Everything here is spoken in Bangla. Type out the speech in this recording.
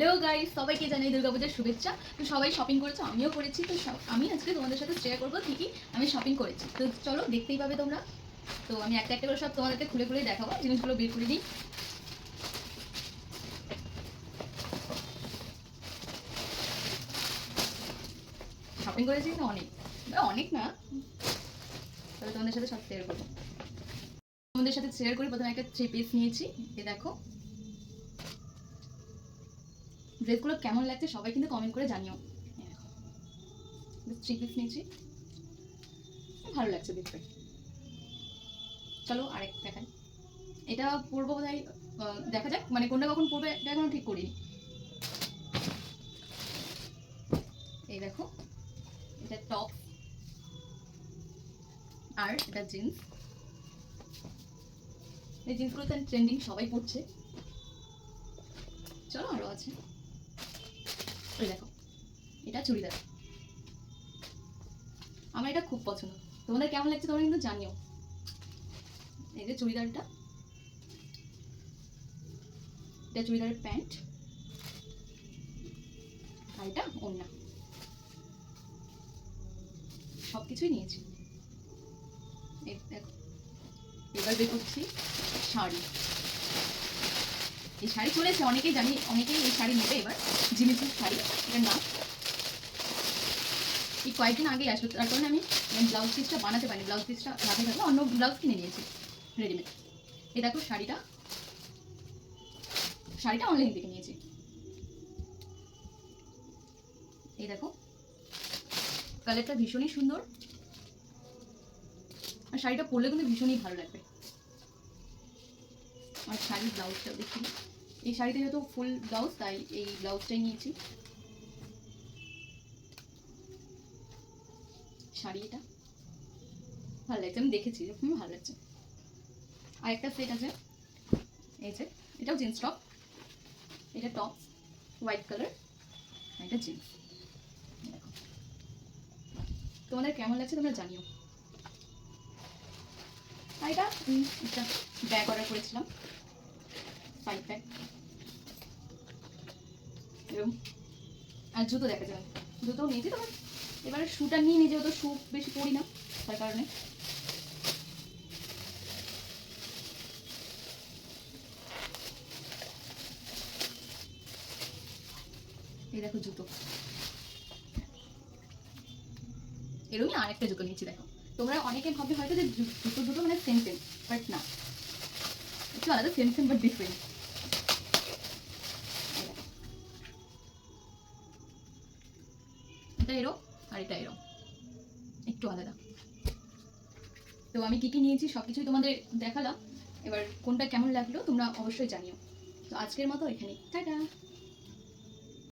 হ্যালো গাইস সবাইকে জানাই দুর্গাপূজার শুভেচ্ছা। তো সবাই শপিং করেছ? আমিও করেছি। তো আমি আজকে তোমাদের সাথে শেয়ার করব কি আমি শপিং করেছি। তো চলো, দেখতেই পাবে তোমরা। তো আমি একটা একটা করে সব তোমাদেরকে খুলে খুলে দেখাবো। জিনিসগুলো বের করে দিই। শপিং করেছি না অনেক। অনেক না? তবে তোমাদের সাথে সব শেয়ার করব। তোমাদের সাথে শেয়ার করি প্রথমে একটা থ্রি পিস নিয়েছি। এ, দেখো। ড্রেসগুলো কেমন লাগছে সবাই কিন্তু কমেন্ট করে জানিও। থ্রি পিস নিয়েছি। ভালো লাগছে দেখতে। চলো আরেক দেখাই। এটা পরবো বোধ দেখা যাক। মানে কোনটা কখন পরবে এটা এখনও ঠিক করিনি। এই দেখো। এটা টপ আর এটা জিন্স এই জিন্সগুলো তো ট্রেন্ডিং সবাই পরছে। চলো আরও আছে। দেখো, এটা চুড়িদার। আমার এটা খুব পছন্দ। তোমাদের কেমন লাগছে তোমরা কিন্তু জানিও। এই যে চুড়িদারটা, এটা চুড়িদারের প্যান্ট, আর এটা ওড়না। সব কিছুই নিয়েছি এবার বের করছি শাড়ি। এই শাড়ি চলেছে অনেকেই জানি, অনেকেই এই শাড়ি নেবে এবার, জিনিসের শাড়ি, এটার নাম। এই কয়েকদিন আগেই আসলো, তার কারণে আমি ব্লাউজ পিসটা বানাতে পারিনি ব্লাউজ পিসটা হাতে থাকলে অন্য ব্লাউজ কিনে নিয়েছি রেডিমেড এ দেখো শাড়িটা শাড়িটা অনলাইন থেকে নিয়েছি। এই দেখো কালারটা ভীষণই সুন্দর। আর শাড়িটা পরলে কিন্তু ভীষণই ভালো লাগবে। আর শাড়ির ব্লাউজটা দেখি এই শাড়িটা যেহেতু ফুল ব্লাউজ, তাই এই ব্লাউজটাই নিয়েছি। শাড়ি এটা। ভালো লাগছে, আমি দেখেছি, হুম, ভালো লাগছে। আর একটা সেট আছে। এই যে, এটাও জিন্স টপ এটা টপ হোয়াইট কালার এটা জিন্স তোমাদের কেমন লাগছে তোমরা জানিও। আর এটা ব্যাগ অর্ডার করেছিলাম। ফাইভ আর জুতো দেখা যাবে জুতো নিয়েছি তোমার এবারে শুটা নিয়ে নিজে তো শু বেশি পরি না, তার কারণে। এই দেখো জুতো। এরকমই আরেকটা জুতো নিয়েছি, দেখো। তোমরা অনেকে ভাববে হয়তো যে জুতো দুটো মানে সেম সেম বাট না। একটু আলাদা সেম সেম বাট ডিফারেন্ট এটা এরো আর এটা এরো একটু আলাদা। তো আমি কি কি নিয়েছি সব কিছুই তোমাদের দেখালাম। এবার কোনটা কেমন লাগল তোমরা অবশ্যই জানিও। তো আজকের মতো এখানে টাটা!